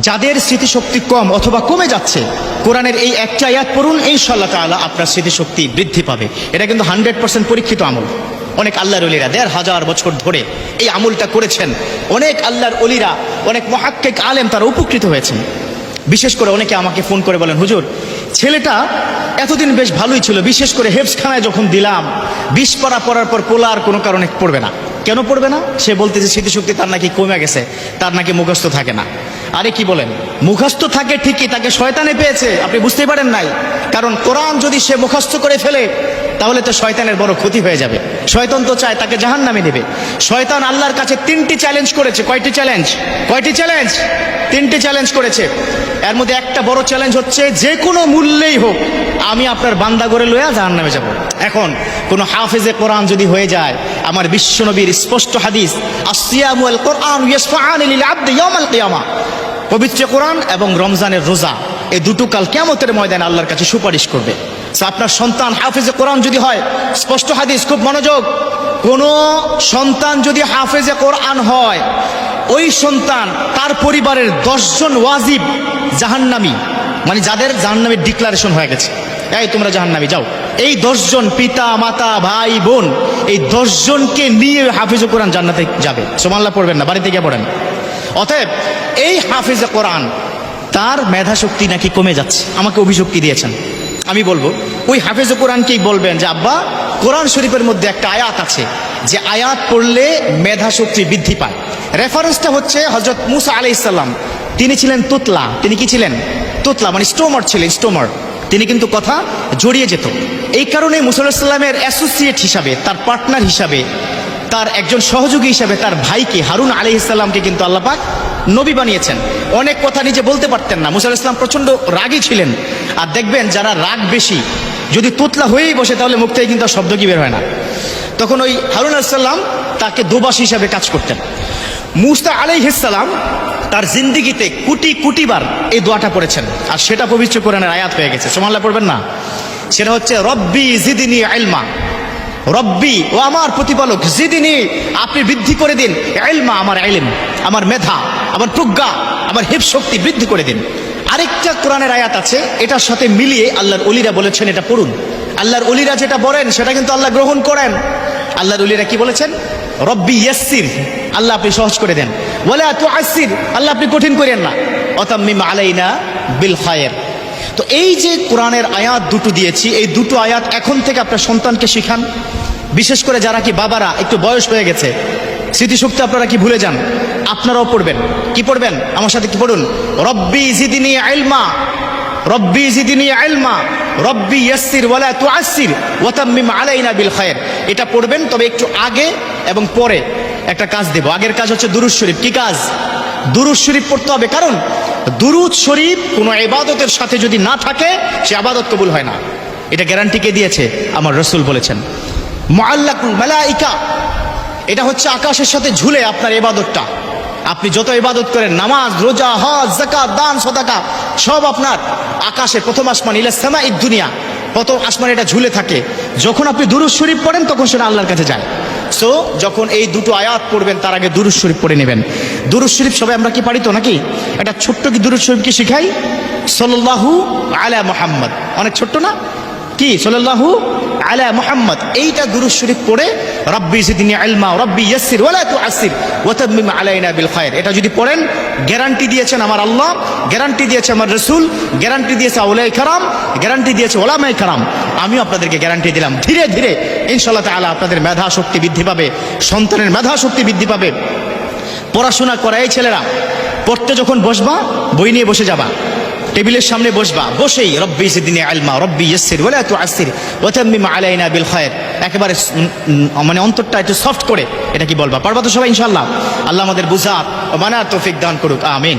যাদের স্মৃতিশক্তি কম অথবা কমে যাচ্ছে, কোরআনের এই একটা আয়াত পড়ুন ইনশাল্লাহ তাআলা আপনার স্মৃতিশক্তি বৃদ্ধি পাবে। এটা কিন্তু হান্ড্রেড পার্সেন্ট পরীক্ষিত আমল। অনেক আল্লাহর অলিরা দেড় হাজার বছর ধরে এই আমলটা করেছেন। অনেক আল্লাহর অলিরা অনেক মহাক্কিক আলেম তারা উপকৃত হয়েছেন। বিশেষ করে অনেকে আমাকে ফোন করে বলেন, হুজুর, ছেলেটা এতদিন বেশ ভালোই ছিল, বিশেষ করে হেফসখানায় যখন দিলাম, বিষ পড়া পড়ার পর পোলা আর কোনো কারণে পড়বে না। কেন পড়বে না? সে বলতে যে স্মৃতিশক্তি তার নাকি কমে গেছে, তার নাকি মুখস্থ থাকে না। আরে কি বলেন? মুখস্থ থাকে ঠিকই, তাকে শয়তানে পেয়েছে, আপনি বুঝতেই পারেন নাই। কারণ কোরআন যদি সে মুখস্থ করে ফেলে, তাহলে তো শয়তানের বড় ক্ষতি হয়ে যাবে। শয়তান তো চায় তাকে জাহান নামে নেবে। শয়তান আল্লাহর কাছে তিনটি চ্যালেঞ্জ করেছে। কয়টি চ্যালেঞ্জ কয়টি চ্যালেঞ্জ তিনটি চ্যালেঞ্জ করেছে। এর মধ্যে একটা বড় চ্যালেঞ্জ হচ্ছে, যে কোনো মূল্যেই হোক, আমি আপনার বান্দা করে লইয়া জাহান নামে যাব। এখন, কোনো হাফেজে কোরআন যদি হয়ে যায় আমার বিশ্বনবীর স্পষ্ট হাদিস আসিয়ামুল কোরআন ইয়াসফাআন লিল আবদি ইয়াউমাল কিয়ামা। পবিত্র কোরআন এবং রমজানের রোজা এই দুটো কাল কেমতের ময়দানে আল্লাহর কাছে সুপারিশ করবে। আপনার সন্তান হাফেজে কোরআন যদি হয়, স্পষ্ট হাদিস, খুব মনোযোগ। কোন সন্তান যদি হাফেজে কোরআন হয়, ওই সন্তান তার পরিবারের দশজন ওয়াজিব জাহান্নামি মানে যাদের জাহান্নামের ডিক্লারেশন হয়ে গেছে। এই, তোমরা জাহান্নামি, যাও। এই দশজন পিতা, মাতা, ভাই, বোন, এই দশজনকে নিয়ে হাফিজ কোরআন জান্নাতে যাবে। সোমাল্লা পড়বেন না, বাড়িতে গিয়ে পড়েন। অতএব এই হাফিজে কোরআন, তার মেধা শক্তি নাকি কমে যাচ্ছে? আমাকে অভিযোগ কি দিয়েছেন। আমি বলব, ওই হাফেজ কোরআনকেই বলবেন যে, আব্বা, কোরআন শরীফের মধ্যে একটা আয়াত আছে, যে আয়াত পড়লে মেধা শক্তি বৃদ্ধি পায়। রেফারেন্সটা হচ্ছে হজরত মুসা আলাই ইসাল্লাম তিনি ছিলেন তুতলা। তিনি কি ছিলেন? তুতলা মানে স্টোমার ছিলেন, স্টোমার। তিনি কিন্তু কথা জড়িয়ে যেত। এই কারণে মুসাল্লামের অ্যাসোসিয়েট হিসাবে, তার পার্টনার হিসাবে, তার একজন সহযোগী হিসাবে তার ভাইকে, হারুন আলি ইসলামকে কিন্তু আল্লাপাক নবী বানিয়েছেন। অনেক কথা নিজে বলতে পারতেন না। মুসা ইসলাম প্রচণ্ড রাগী ছিলেন। আর দেখবেন, যারা রাগ বেশি, যদি তুতলা হয়েই বসে, তাহলে মুখ থেকে কিন্তু শব্দ কি বের হয় না। তখন ওই হারুন আলাইসাল্লাম তাকে দুবাস হিসাবে কাজ করতেন। মুস্তা আলাইহিসাল্লাম তার জিন্দিগিতে কুটি কুটিবার এই দোয়াটা পড়েছেন। আর সেটা পবিত্র কোরআনের আয়াত হয়ে গেছে। সোমাল্লা পড়বেন না? সেটা হচ্ছে, রব্বি জিদিনী আইলমা রব্বি ও আমার প্রতিপালক, জিদিনী, আপনি বৃদ্ধি করে দিন। এলমা আমার এলিম আমার মেধা, আমার প্রজ্ঞা, আমার হিপ শক্তি বৃদ্ধি করে দিন। আরেকটা কোরআনের আয়াত আছে, এটার সাথে মিলিয়ে আল্লাহর অলিরা বলেছেন, এটা পড়ুন। আল্লাহর অলিরা যেটা বলেন, সেটা কিন্তু আল্লাহ গ্রহণ করেন। আল্লাহর অলিরা কি বলেছেন? রব্বি ইয়াসির আল্লাহ আপনি সহজ করে দেন। বলে তো আসির আল্লাহ আপনি কঠিন করেন না। অতাম্মিম আলাইনা বিল খায়ের। তো এই যে কোরআনের আয়াত দুটো দিয়েছি, এই দুটো আয়াত এখন থেকে আপনার সন্তানকে শিখান। বিশেষ করে যারা কি বাবারা, একটু বয়স হয়ে গেছে। স্মৃতিশক্তি আপনারা কি ভুলে যান? আপনারাও পড়বেন। কি পড়বেন? আমার সাথে কি পড়ুন। রব্বি জিদিনী আইলমা রব্বি জিদিনী আইলমা রব্বি ইয়াসির ওয়ালা তুআসির ওয়াতাম্মিম আলাইনা বিল খায়ের এটা পড়বেন, তবে একটু আগে এবং পরে একটা কাজ দেব। আগের কাজ হচ্ছে দুরুজ শরীফ। কি কাজ? দুরুজ শরীফ পড়তে হবে। কারণ দুরুদ শরীফ কোনো ইবাদতের সাথে যদি না থাকে, সে আবাদত কবুল হয় না। এটা গ্যারান্টি কে দিয়েছে? আমার রসুল বলেছেন। মুআল্লাকুল মালাইকা। এটা হচ্ছে আকাশের সাথে ঝুলে আপনার ইবাদতটা। আপনি যত ইবাদত করেন, নামাজ, রোজা, হজ জাকাত দান, সদাকা, সব আপনার আকাশে প্রথম আসমান ইলা সামা দুনিয়া। প্রথম আসমান এটা ঝুলে থাকে। যখন আপনি দুরুজ শরীফ পড়েন, তখন সেটা আল্লাহর কাছে যায়। সো যখন এই দুটো আয়াত পড়বেন, তার আগে দুরুজ শরীফ পড়ে নেবেন। দুরুজ শরীফ সবাই আমরা কি পারি তো নাকি? একটা ছোট্ট কি দুরুজ শরীফ কি শিখাই? সল্লাহু আলা মোহাম্মদ। অনেক ছোট্ট না? কি? সল্লাহু আলা মোহাম্মদ। এইটা দুরুজ শরীফ পড়ে, রব্বি জিদিনী আলমা রব্বি ইয়াসির ওয়ালা তু আসির ওয়াতাম্মিম আলাইনা বিল খায়ের। এটা যদি পড়েন, গ্যারান্টি দিয়েছেন আমার আল্লাহ, গ্যারান্টি দিয়েছে আমার রসুল, গ্যারান্টি দিয়েছে আউলাই কারাম, গ্যারান্টি দিয়েছে ওলামাই কারাম। আমিও আপনাদেরকে গ্যারান্টি দিলাম। ধীরে ধীরে ইনশাল্লাহ তাআলা আপনাদের মেধা শক্তি বৃদ্ধি পাবে, সন্তানের মেধা শক্তি বৃদ্ধি পাবে। পড়াশোনা করা এই ছেলেরা, পড়তে যখন বসবা, বই নিয়ে বসে যাবা। টেবিলের সামনে বসবা। বসেই রব্বি সিদ্দিনী আলমা, রব্বি ইয়াসির ওয়ালা তু আসির ওয়াতাম্মিম আলাইনা বিল খায়ের। একেবারে মানে অন্তরটা একটু সফট করে এটা কি বলবা। পারবা তো সবাই ইনশাআল্লাহ? আল্লাহ আমাদের বুঝার ও মানার তৌফিক দান করুক। আমিন।